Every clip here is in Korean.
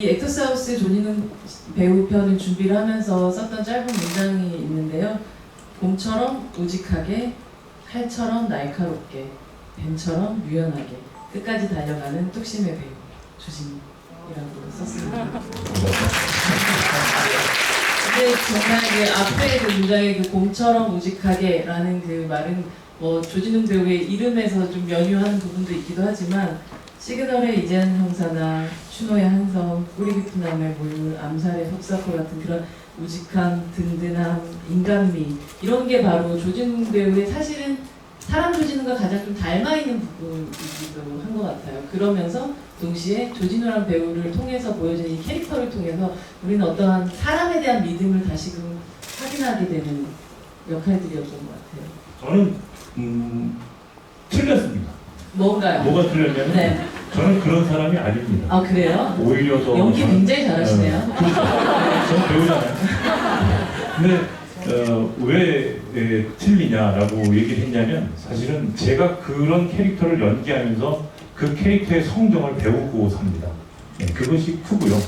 이 액터스하우스 조니는 배우 편을 준비를 하면서 썼던 짧은 문장이 있는데요. 곰처럼 우직하게, 칼처럼 날카롭게, 뱀처럼 유연하게 끝까지 달려가는 뚝심의 배우 조진이라고 썼습니다. 근데 정말 그 앞에 그 문장의 그 곰처럼 우직하게라는 그 말은 뭐 조진웅 배우의 이름에서 좀 연유하는 부분도 있기도 하지만 시그널의 이재한 형사나 추노의 한 깊은 나무의 몰물, 암살의 속사포 같은 그런 우직함, 든든함, 인간미 이런 게 바로 조진웅 배우의 사실은 사람 조진웅과 가장 좀 닮아 있는 부분이기도 한 것 같아요. 그러면서 동시에 조진우란 배우를 통해서 보여진 이 캐릭터를 통해서 우리는 어떠한 사람에 대한 믿음을 다시금 확인하게 되는 역할들이었던 것 같아요. 저는 음, 틀렸습니다. 뭔가요? 뭐가 틀렸냐면 네. 저는 그런 사람이 아닙니다. 아 그래요? 오히려 더 연기 저는- 굉장히 잘하시네요. 저는 배우잖아요. 근데 어, 왜 에, 틀리냐라고 얘기를 했냐면 사실은 제가 그런 캐릭터를 연기하면서 그 캐릭터의 성정을 배우고 삽니다. 네, 그것이 크고요.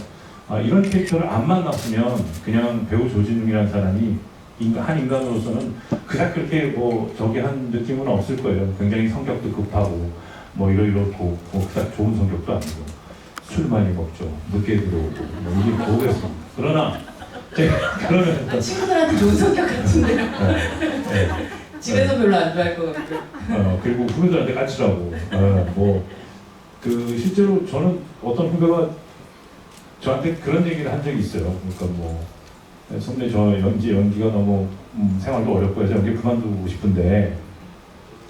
아, 이런 캐릭터를 안 만났으면 그냥 배우 조진웅이라는 사람이 인간, 한 인간으로서는 그닥 그렇게 뭐 저기 한 느낌은 없을 거예요. 굉장히 성격도 급하고 뭐 이러이렇고 뭐 그닥 좋은 성격도 아니고 술 많이 먹죠. 늦게 들어오고 뭐 이게 뭐겠습니까. 그러나 제가 그러면 아, 친구들한테 좋은 성격 같은데요. 네, 네. 집에서 별로 안 좋아할 것 같고. 어, 그리고 후배들한테 까칠하고 어, 뭐그 실제로 저는 어떤 후배가 저한테 그런 얘기를 한 적이 있어요. 그러니까 뭐 선배 저 연기 연기가 너무 음, 생활도 어렵고 해서 연기 그만두고 싶은데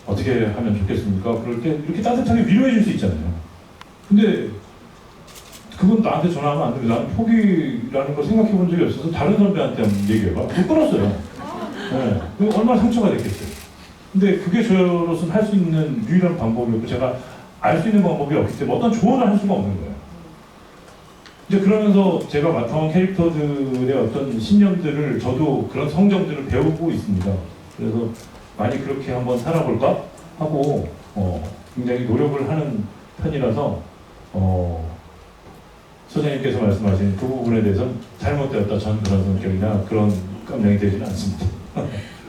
어떻게 하면 좋겠습니까? 그럴 때 이렇게 따뜻하게 위로해 줄 수 있잖아요. 근데 그건 나한테 전화하면 안 되고 나는 포기라는 걸 생각해 본 적이 없어서 다른 선배한테 한번 얘기해봐. 못 끊었어요. 네. 그거 얼마나 상처가 됐겠어요. 근데 그게 저로서는 할 수 있는 유일한 방법이었고 제가 알 수 있는 방법이 없기 때문에 어떤 조언을 할 수가 없는 거예요. 이제 그러면서 제가 맡아온 캐릭터들의 어떤 신념들을 저도 그런 성정들을 배우고 있습니다. 그래서 많이 그렇게 한번 살아볼까 하고 어, 굉장히 노력을 하는 편이라서 어, 소장님께서 말씀하신 그 부분에 대해서는 잘못되었다 전 그런 성격이나 그런 감정이 되지는 않습니다.